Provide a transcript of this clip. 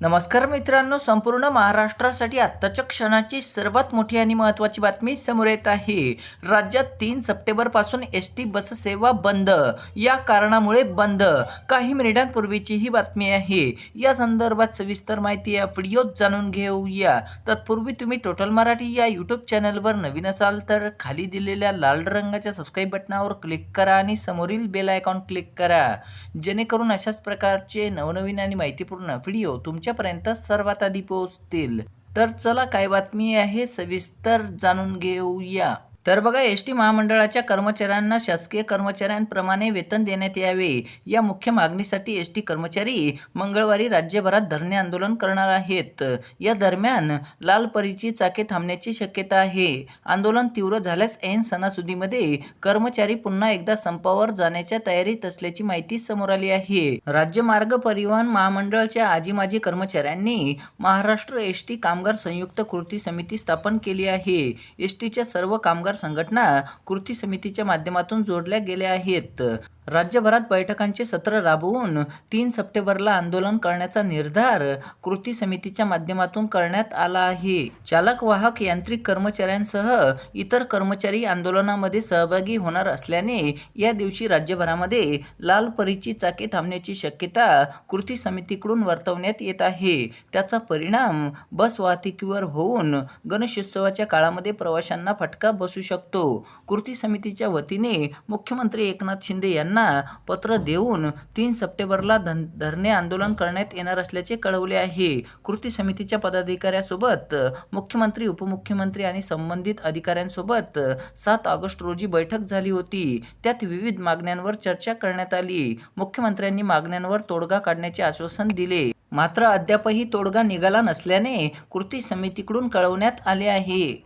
नमस्कार मित्रांनो संपूर्ण महाराष्ट्रासाठी आत्ताच्या क्षणाची सर्वात मोठी आणि महत्त्वाची बातमी समोर येत आहे. राज्यात तीन सप्टेंबरपासून एस टी बससेवा बंद. या कारणामुळे बंद. काही मिनिटांपूर्वीची ही बातमी आहे. या संदर्भात सविस्तर माहिती या व्हिडिओत जाणून घेऊया. तत्पूर्वी तुम्ही टोटल मराठी या यूट्यूब चॅनलवर नवीन असाल तर खाली दिलेल्या लाल रंगाच्या सबस्क्राईब बटनावर क्लिक करा आणि समोरील बेल आयकॉन क्लिक करा. जेणेकरून अशाच प्रकारचे नवनवीन आणि माहितीपूर्ण व्हिडिओ तुमच्यापर्यंत सर्वात आधी पोहोचतील. तर चला काय बातमी आहे? सविस्तर जाणून घेऊया. तर बघा एस टी महामंडळाच्या कर्मचाऱ्यांना शासकीय कर्मचाऱ्यांप्रमाणे वेतन देण्यात यावे. या मुख्य मागणीसाठी एस टी कर्मचारी मंगळवारी राज्यभरात धरणे आंदोलन करणार आहेत. या दरम्यान लाल परीची चाके थांबण्याची शक्यता आहे. आंदोलन तीव्र झाल्यास ऐन सणासुदीमध्ये कर्मचारी पुन्हा एकदा संपावर जाण्याच्या तयारीत असल्याची माहिती समोर आली आहे. राज्य मार्ग परिवहन महामंडळाच्या आजी माजी कर्मचाऱ्यांनी महाराष्ट्र एस टी कामगार संयुक्त कृती समिती स्थापन केली आहे. एस टीच्या सर्व कामगार संघटना कृती समितीच्या माध्यमातून जोडल्या गेल्या आहेत. राज्यभरात बैठकांचे सत्र राबवून तीन सप्टेंबरला आंदोलन करण्याचा निर्धार कृती समितीच्या माध्यमातून करण्यात आला आहे. चालक वाहक यांत्रिक कर्मचाऱ्यांसह इतर कर्मचारी आंदोलनामध्ये सहभागी होणार असल्याने या दिवशी राज्यभरामध्ये लाल परीची चाके थांबण्याची शक्यता कृती समितीकडून वर्तवण्यात येत आहे. त्याचा परिणाम बस वाहतुकीवर होऊन गणेशोत्सवाच्या काळामध्ये प्रवाशांना फटका बसू शकतो. कृती समितीच्या वतीने मुख्यमंत्री एकनाथ शिंदे यांना पत्र देऊन तीन सप्टेंबरला धन धरणे आंदोलन करण्यात येणार असल्याचे कळवले आहे. कृती समितीच्या पदाधिकाऱ्यासोबत मुख्यमंत्री उपमुख्यमंत्री आणि संबंधित अधिकाऱ्यांसोबत सात ऑगस्ट रोजी बैठक झाली होती. त्यात विविध मागण्यांवर चर्चा करण्यात आली. मुख्यमंत्र्यांनी मागण्यांवर तोडगा काढण्याचे आश्वासन दिले. मात्र अद्यापही तोडगा निघाला नसल्याने कृती समितीकडून कळवण्यात आले आहे.